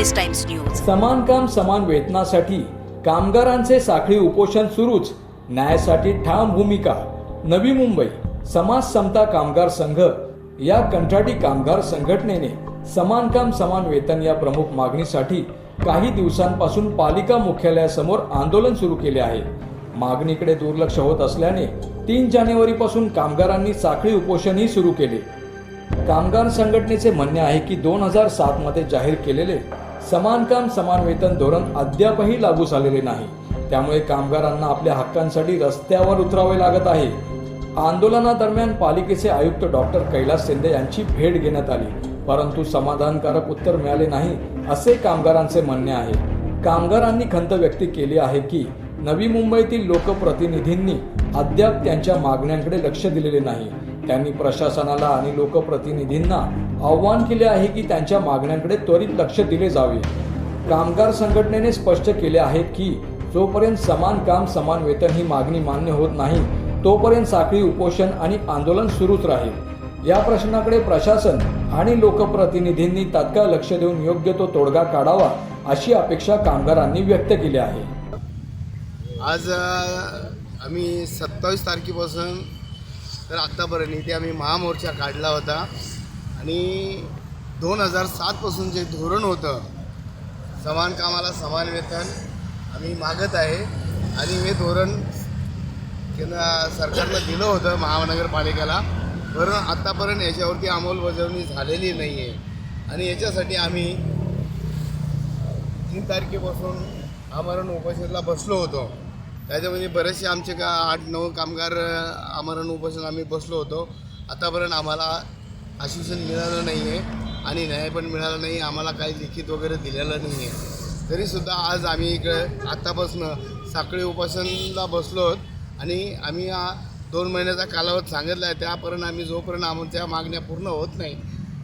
इंडियापोलिस times news समान काम समान वेतनासाठी कामगारांचे साखळी उपोषण सुरूच. न्यायासाठी ठाम भूमिका. नवी मुंबई समाज समता कामगार संघ. या कंत्राटी कामगार संघटनेने समान काम समान वेतन या प्रमुख मागणीसाठी काही दिवसांपासून पालिका मुख्यालयासमोर आंदोलन सुरू केले आहे. मागणीकडे दुर्लक्ष होत असल्याने तीन जानेवारीपासून कामगारांनी साखळी उपोषणही सुरू केले. कामगार संघटनेचे म्हणणे आहे की दोन हजार सातमध्ये जाहीर केलेले समान काम समान वेतन धोरण अद्यापही लागू झालेले नाही. त्यामुळे कामगारांना आपल्या हक्कांसाठी रस्त्यावर उतरावे लागत आहे. आंदोलनादरम्यान पालिकेचे आयुक्त डॉक्टर कैलास शिंदे यांची भेट घेण्यात आली. परंतु समाधानकारक उत्तर मिळाले नाही असे कामगारांचे म्हणणे आहे. कामगारांनी खंत व्यक्त केली आहे की नवी मुंबईतील लोकप्रतिनिधींनी अद्याप त्यांच्या मागण्यांकडे लक्ष दिलेले नाही. त्यांनी प्रशासनाला आणि लोकप्रतिनिधींना आव्हान केले आहे की त्यांच्या मागण्यांकडे त्वरित लक्ष दिले जावे. कामगार संघटनेने स्पष्ट केले आहे की जोपर्यंत समान काम समान वेतन ही मागणी मान्य होत नाही तोपर्यंत साखळी उपोषण आणि आंदोलन सुरूच राहील. या प्रश्नाकडे प्रशासन आणि लोकप्रतिनिधींनी तात्काळ लक्ष देऊन योग्य तो तोडगा काढावा अशी अपेक्षा कामगारांनी व्यक्त केली आहे. आज आम्ही सत्तावीस तारखेपासून तर आत्तापर्यंत इथे आम्ही महामोर्चा काढला होता. आणि दोन हजार सातपासून जे धोरण होतं समान कामाला समान वेतन आम्ही मागत आहे. आणि हे धोरण केंद्र सरकारनं दिलं होतं महानगरपालिकेला. पण आत्तापर्यंत याच्यावरती अंमलबजावणी झालेली नाही आहे आणि याच्यासाठी आम्ही तीन तारखेपासून आमरण उपोषणाला बसलो होतो. त्याच्यामध्ये बरेचसे आमचे का आठ नऊ कामगार आमरण उपोषण आम्ही बसलो होतो. आतापर्यंत आम्हाला आश्वासन मिळालं नाही आहे आणि न्याय पण मिळाला नाही आम्हाला काही लिखित वगैरे दिलेलं नाही आहे तरीसुद्धा आज आम्ही इकडे आत्तापासनं साखळी उपासनला बसलो आहोत आणि आम्ही दोन महिन्याचा कालावधी सांगितला आहे त्यापर्यंत आम्ही जोपर्यंत आमच्या मागण्या पूर्ण होत नाही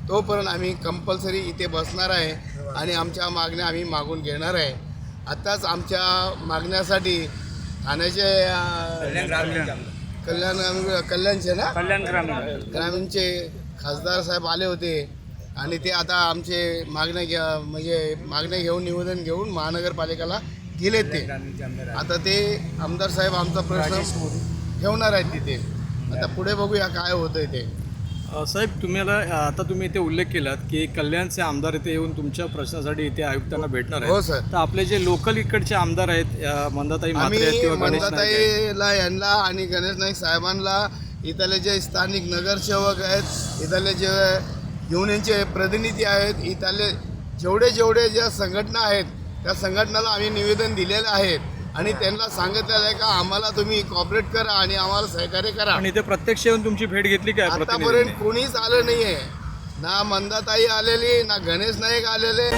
तोपर्यंत आम्ही कंपल्सरी इथे बसणार आहे आणि आमच्या मागण्या आम्ही मागून घेणार आहे. आत्ताच आमच्या मागण्यासाठी ठाण्याचे अं, कल्याण कल्याणचे ना? कल्याण ग्रामीण. ग्रामीणचे खासदार साहेब आले होते. आणि ते आता आमचे मागण्या घ्या म्हणजे मागण्या घेऊन निवेदन घेऊन महानगरपालिकेला गेले ते. आता ते आमदार साहेब आमचा प्रश्न ठेवणार आहेत तिथे. आता पुढे बघूया काय होतंय ते. साहेब तुम्हाला आता तुम्ही इथे उल्लेख केलात की कल्याणचे आमदार इथे येऊन तुमच्या प्रश्नासाठी इथे आयुक्तांना भेटणार हो सर. तर आपले जे लोकल इकडचे आमदार आहेत मंदाताई मंदाताईला यांना आणि गणेश नाईक साहेबांना इथले जे स्थानिक नगरसेवक आहेत इथले जे युनियनचे प्रतिनिधी आहेत इथले जेवढे जेवढे ज्या संघटना आहेत त्या संघटनाला आम्ही निवेदन दिलेलं आहेत आणि त्यांना सांगितलेलं आहे का आम्हाला तुम्ही कॉपरेट करा आणि आम्हाला सहकार्य करा. पण इथे प्रत्यक्ष येऊन तुमची भेट घेतली काय आतापर्यंत कोणीच आलं नाहीये. ना मंदाताई आलेली ना गणेश नाईक आलेले.